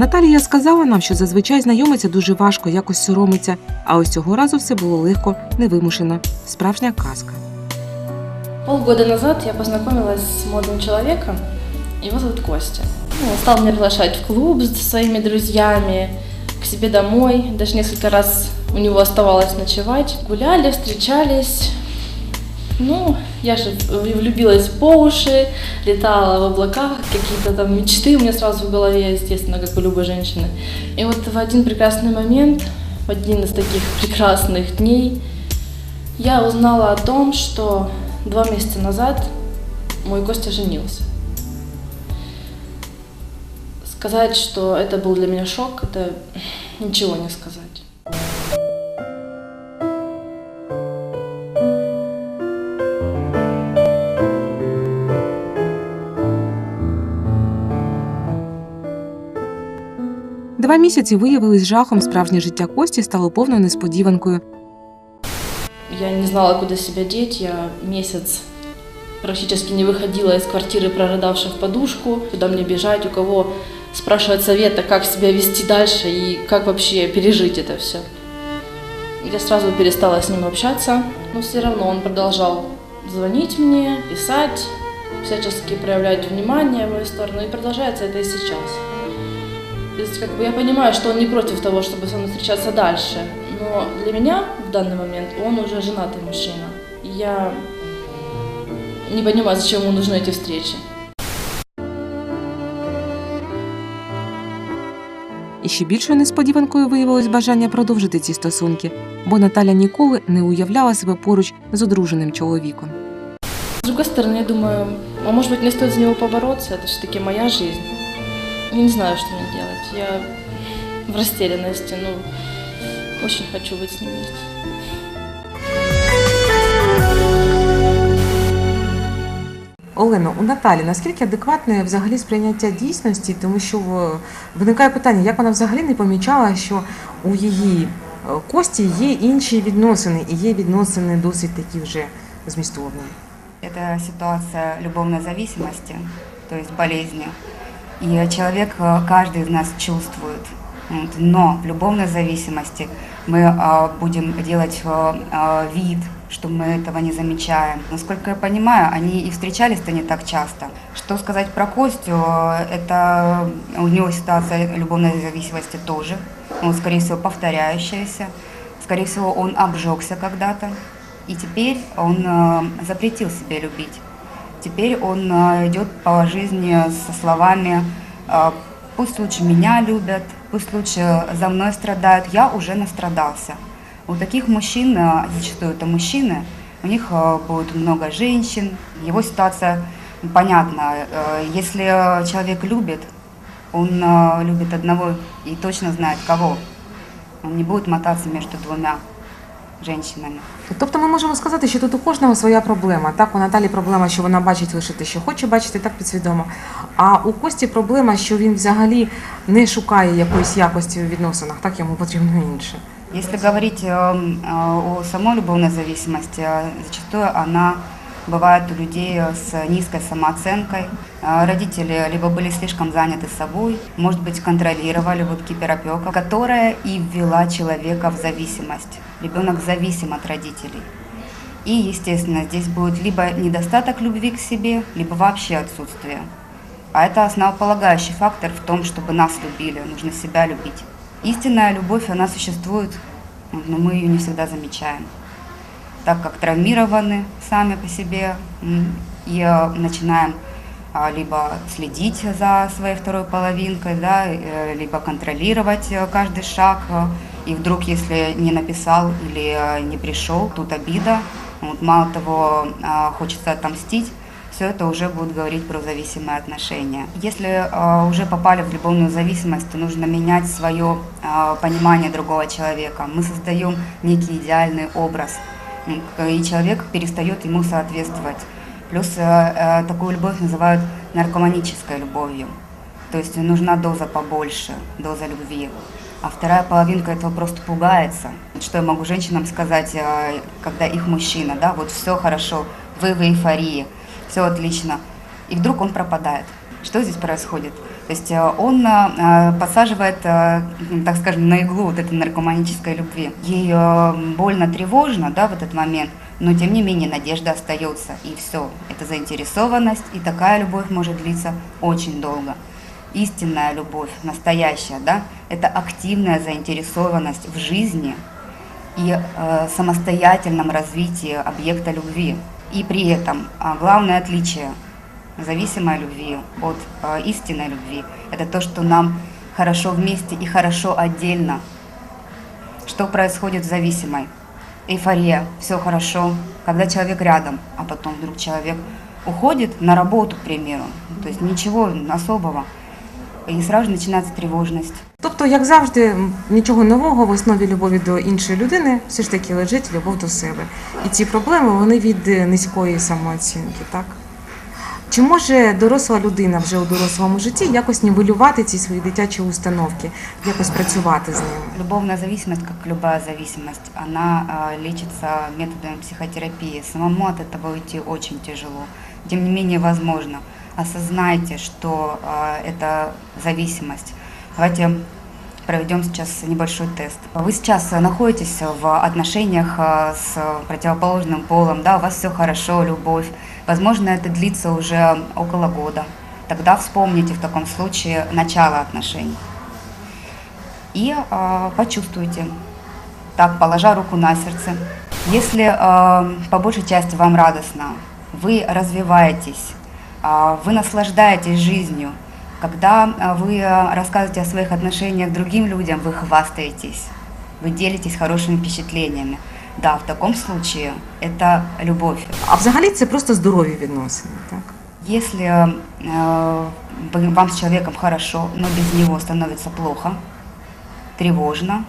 Наталія сказала нам, що зазвичай знайомиться дуже важко, якось соромиться, а ось цього разу все було легко, невимушено. Справжня казка. Полгода назад я познакомилась с молодым человеком, его зовут Костя. Ну, он стал меня приглашать в клуб с своими друзьями, к себе домой. Даже несколько раз у него оставалось ночевать. Гуляли, встречались. Ну, я же влюбилась по уши, летала в облаках, какие-то там мечты у меня сразу в голове, естественно, как у любой женщины. И вот в один прекрасный момент, в один из таких прекрасных дней, я узнала о том, что два месяца назад мой Костя женился. Сказать, что это был для меня шок, это ничего не сказать. Два місяці виявились жахом. Справжнє життя Кості стало повною несподіванкою. Я не знала, куда себя деть. Я месяц практически не выходила из квартиры, прорыдавши в подушку. Куда мне бежать, у кого спрашивать совета, как себя вести дальше и как вообще пережить это все. Я сразу перестала с ним общаться, но все равно он продолжал звонить мне, писать, всячески проявлять внимание в мою сторону, и продолжается это и сейчас. То есть, как бы я понимаю, что он не против того, чтобы со мной встречаться дальше, но для меня в данный момент он уже женатый мужчина. И я не понимаю, зачем ему нужны эти встречи. І ще більшою несподіванкою виявилось бажання продовжити ці стосунки, бо Наталя ніколи не уявляла себе поруч з одруженим чоловіком. С другой стороны, я думаю, а может быть, мне стоит за него побороться, это же таки моя жизнь. Я не знаю, что мне делать. Я в растерянности, ну, очень хочу быть с ним вместе. Олено, у Наталі наскільки адекватне взагалі сприйняття дійсності, тому що е, виникає питання, як вона взагалі не помічала, що у її е, Кості є інші відносини, і є відносини досить такі вже змістовні. Это ситуация любовной зависимости, то есть болезни. И человек, э, каждый из нас чувствует. Но в любовной зависимости мы э, будем делать э, вид, что мы этого не замечаем. Насколько я понимаю, они и встречались-то не так часто. Что сказать про Костю, это у него ситуация любовной зависимости тоже. Он, скорее всего, повторяющаяся. Скорее всего, он обжегся когда-то. И теперь он запретил себе любить. Теперь он э, идет по жизни со словами э, «пусть лучше меня любят, пусть лучше за мной страдают, я уже настрадался». У таких мужчин, э, зачастую это мужчины, у них будет много женщин, его ситуация понятна. Если человек любит, он любит одного и точно знает кого. Он не будет мотаться между двумя женщинами. Тобто ми можемо сказати, що тут у кожного своя проблема. Так, у Наталі проблема, що вона бачить лише те, що хоче бачити, так підсвідомо. А у Кості проблема, що він взагалі не шукає якоїсь якості у відносинах, так йому потрібно інше. Если говорить э, э, о самой любовной зависимости, э, зачастую она бывает у людей с низкой самооценкой. Э, Родители либо были слишком заняты собой, может быть, контролировали вот киперопека, которая и ввела человека в зависимость. Ребенок зависим от родителей. И, естественно, здесь будет либо недостаток любви к себе, либо вообще отсутствие. А это основополагающий фактор в том, чтобы нас любили, нужно себя любить. Истинная любовь, она существует, но мы ее не всегда замечаем. Так как травмированы сами по себе и э, начинаем а, либо следить за своей второй половинкой, да, э, либо контролировать э, каждый шаг. И вдруг, если не написал или не пришел, тут обида. Вот, мало того, а, хочется отомстить, все это уже будет говорить про зависимые отношения. Если э, уже попали в любовную зависимость, то нужно менять свое понимание другого человека. Мы создаем некий идеальный образ, и человек перестает ему соответствовать. Плюс э, э, такую любовь называют наркоманической любовью. То есть нужна доза побольше, доза любви. А вторая половинка этого просто пугается. Что я могу женщинам сказать, э, когда их мужчина, да, вот все хорошо, вы в эйфории, все отлично. И вдруг он пропадает. Что здесь происходит? То есть э, он э, подсаживает, э, так скажем, на иглу вот этой наркоманической любви. Ей больно, тревожно, да, в этот момент, но тем не менее надежда остается. И все. Это заинтересованность, и такая любовь может длиться очень долго. Истинная любовь, настоящая, да, это активная заинтересованность в жизни и э, самостоятельном развитии объекта любви. И при этом а, главное отличие зависимой любви от э, истинной любви – это то, что нам хорошо вместе и хорошо отдельно. Что происходит в зависимой? Эйфория, все хорошо, когда человек рядом, а потом вдруг человек уходит на работу, к примеру, то есть ничего особого, и сразу же начинается тревожность. Тобто, як завжди, м, нічого нового в основі любові до іншої людини все ж таки лежить любов до себе. І ці проблеми вони від е, низької самооцінки, так? Чи може доросла людина вже у дорослому житті якось нівелювати ці свої дитячі установки, якось працювати з ними? Любовная зависимость, как любая зависимость, она а, лечится методами психотерапии. Самому от этого уйти очень тяжело. Тем не менее, возможно. Осознайте, что а, это зависимость. Давайте проведем сейчас небольшой тест. Вы сейчас а, находитесь в отношениях а, с противоположным полом, да, у вас все хорошо, любовь. Возможно, это длится уже около года. Тогда вспомните в таком случае начало отношений и э, почувствуйте, так, положа руку на сердце. Если э, по большей части вам радостно, вы развиваетесь, э, вы наслаждаетесь жизнью, когда вы рассказываете о своих отношениях другим людям, вы хвастаетесь, вы делитесь хорошими впечатлениями Да, в таком случае это любовь. А взагалі це просто здорові відносини, так? Если э, вы- вам с человеком хорошо, но без него становится плохо, тревожно,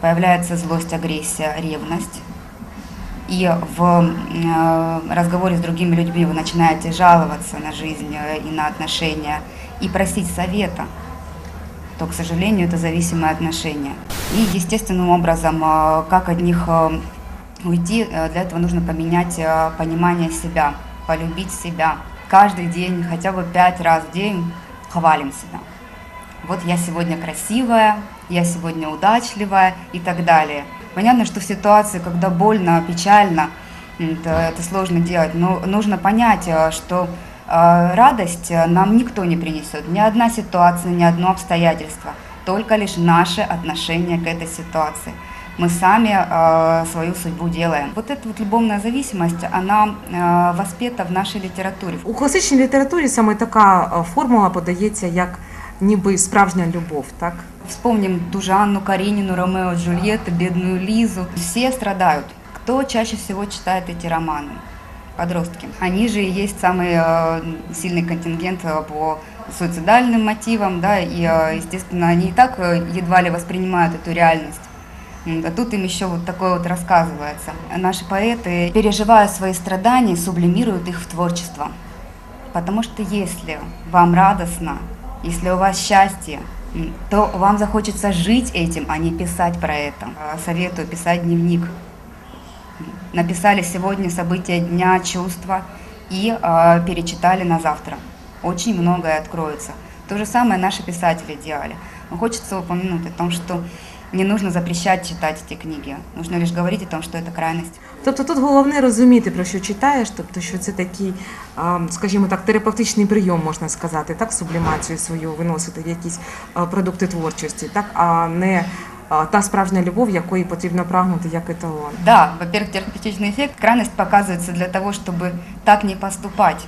появляется злость, агрессия, ревность, и в э, разговоре с другими людьми вы начинаете жаловаться на жизнь э, и на отношения и просить совета, то, к сожалению, это зависимые отношения. И естественным образом, э, как от них э, уйти, э, для этого нужно поменять э, понимание себя, полюбить себя. Каждый день, хотя бы пять раз в день хвалим себя. Вот я сегодня красивая, я сегодня удачливая и так далее. Понятно, что в ситуации, когда больно, печально, это, это сложно делать, но нужно понять, э, что радость нам никто не принесет, ни одна ситуация, ни одно обстоятельство, только лишь наше отношение к этой ситуации Мы сами э, свою судьбу делаем. Вот эта вот любовная зависимость, она э, воспета в нашей литературе. У класичній літературі саме така е, формула подається як ніби справжня любов, так? Вспомним ту же Анну Каренину, Ромео и Джульетту, бедную Лизу. Все страдают. Кто чаще всего читает эти романы? Подростки. Они же и есть самый э, сильный контингент э, по суицидальным мотивам, да, и, э, естественно, они и так э, едва ли воспринимают эту реальность. А тут им еще вот такое вот рассказывается. Наши поэты, переживая свои страдания, сублимируют их в творчество. Потому что если вам радостно, если у вас счастье, то вам захочется жить этим, а не писать про это. А, Советую писать дневник. Написали сегодня события дня, чувства и а, перечитали на завтра. Очень многое откроется. То же самое наши писатели делали. Но хочется упомянуть о том, что не нужно запрещать читать эти книги. Нужно лишь говорить о том, что это крайность. Тобто тут головне розуміти, про що читаєш, тобто, що це такий, а, скажімо так, терапевтичний прийом, можна сказати, так, сублімацію свою виносити в якісь а, продукти творчості, так, а не а, та справжня любов, якої потрібно прагнути як еталон. Да, во-первых, терапевтичный эффект. Крайность показывается для того, чтобы так не поступать.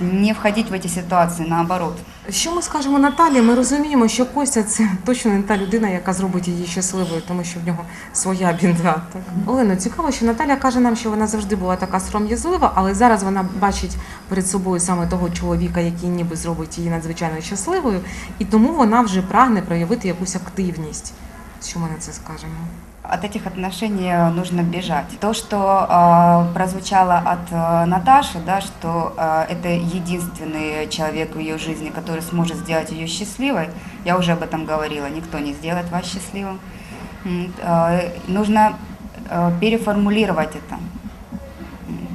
не входить в эти ситуации, наоборот. Що ми скажемо Наталі? Ми розуміємо, що Костя це точно не та людина, яка зробить її щасливою, тому що в нього своя біда. Так Олено, цікаво, що Наталя каже нам, що вона завжди була така сором'язлива, але зараз вона бачить перед собою саме того чоловіка, який ніби зробить її надзвичайно щасливою, і тому вона вже прагне проявити якусь активність. Що ми на це скажемо? От этих отношений э, нужно бежать. То, что э, прозвучало от э, Наташи, да, что э, это единственный человек в ее жизни, который сможет сделать ее счастливой, я уже об этом говорила, никто не сделает вас счастливым. Э, нужно э, переформулировать это.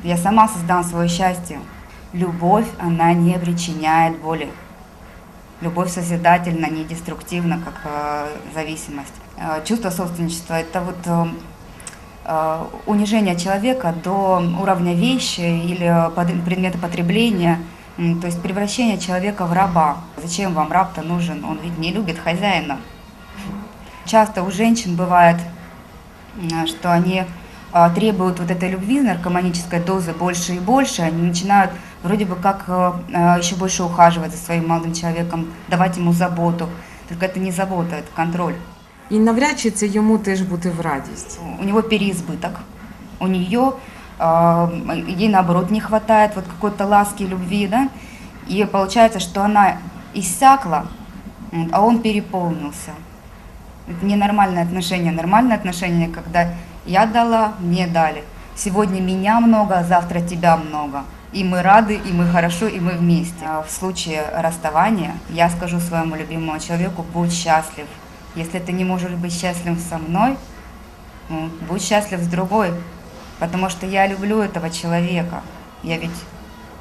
Я сама создам свое счастье. Любовь, она не причиняет боли. Любовь созидательна, не деструктивна, как э, зависимость. Э, чувство собственничества – это вот э, унижение человека до уровня вещи или предмета потребления, то есть превращение человека в раба. Зачем вам раб-то нужен? Он ведь не любит хозяина. Часто у женщин бывает, что они требуют вот этой любви, наркоманической дозы больше и больше, они начинают вроде бы как э, э, еще больше ухаживать за своим молодым человеком, давать ему заботу. Только это не забота, это контроль. І навряд чи це йому теж буде в радість. У него переизбыток, у нее, э, ей наоборот не хватает вот какой-то ласки, любви, да, и получается, что она иссякла, а он переполнился. Это ненормальное отношение. Нормальное отношение, когда я дала, мне дали. Сегодня меня много, а завтра тебя много. И мы рады, и мы хорошо, и мы вместе. А В случае расставания я скажу своему любимому человеку, будь счастлив. Если ты не можешь быть счастлив со мной, ну, будь счастлив с другой. Потому что я люблю этого человека. Я ведь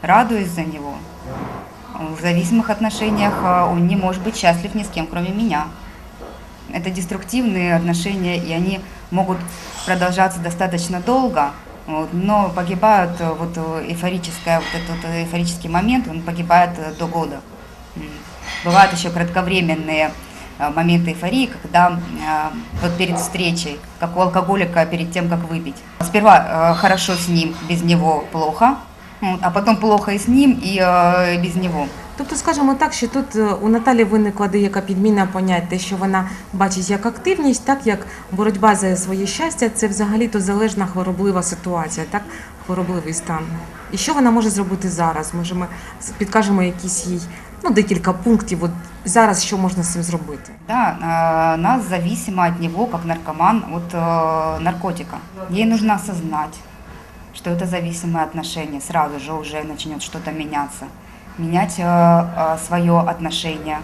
радуюсь за него. В зависимых отношениях а, он не может быть счастлив ни с кем, кроме меня. Это деструктивные отношения, и они могут продолжаться достаточно долго, вот, но погибают, э, вот э, эйфорическая, вот этот вот эйфорический момент, он погибает э, до года. Бывают еще кратковременные э, моменты эйфории, когда э, вот перед встречей, как у алкоголика перед тем, как выпить. Сперва э, хорошо с ним, без него плохо, а потом плохо и с ним, и э, без него. Тобто, скажімо так, що тут е, у Наталі виникла деяка підміна понять, те, що вона бачить як активність, так як боротьба за своє щастя, це взагалі-то залежна хвороблива ситуація, так хворобливий стан. І що вона може зробити зараз? Може, ми с- підкажемо якісь їй ну декілька пунктів. От зараз що можна з цим зробити? Да, э, она зависима от него, как наркоман, от э, наркотика. Ей нужно осознать, что это зависимые отношения. Сразу же уже начнет что-то меняться. Менять свое отношение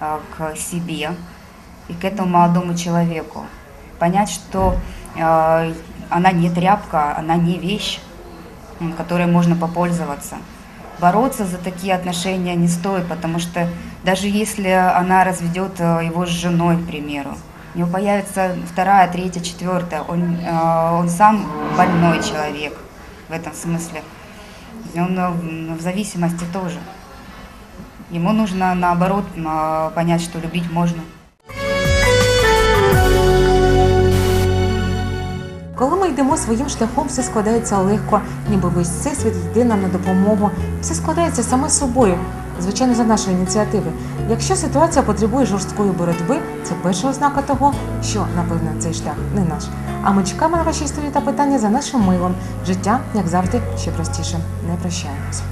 э, к себе и к этому молодому человеку. Понять, что э, она не тряпка, она не вещь, которой можно попользоваться. Бороться за такие отношения не стоит, потому что даже если она разведет э, его с женой, к примеру, у него появится вторая, третья, четвертая, он, э, он сам больной человек в этом смысле. Он э, в- зависимости тоже. Ему нужно наоборот понять, что любить можно. Коли ми йдемо своїм шляхом, все складається легко, ніби весь всесвіт йде нам на допомогу. Все складається саме собою, звичайно, за нашої ініціативи. Якщо ситуація потребує жорсткої боротьби, це перша ознака того, що, напевно, цей шлях не наш. А ми чекаємо на ваші історії та питання за нашим милом. Життя, як завжди, ще простіше. Не прощаємось.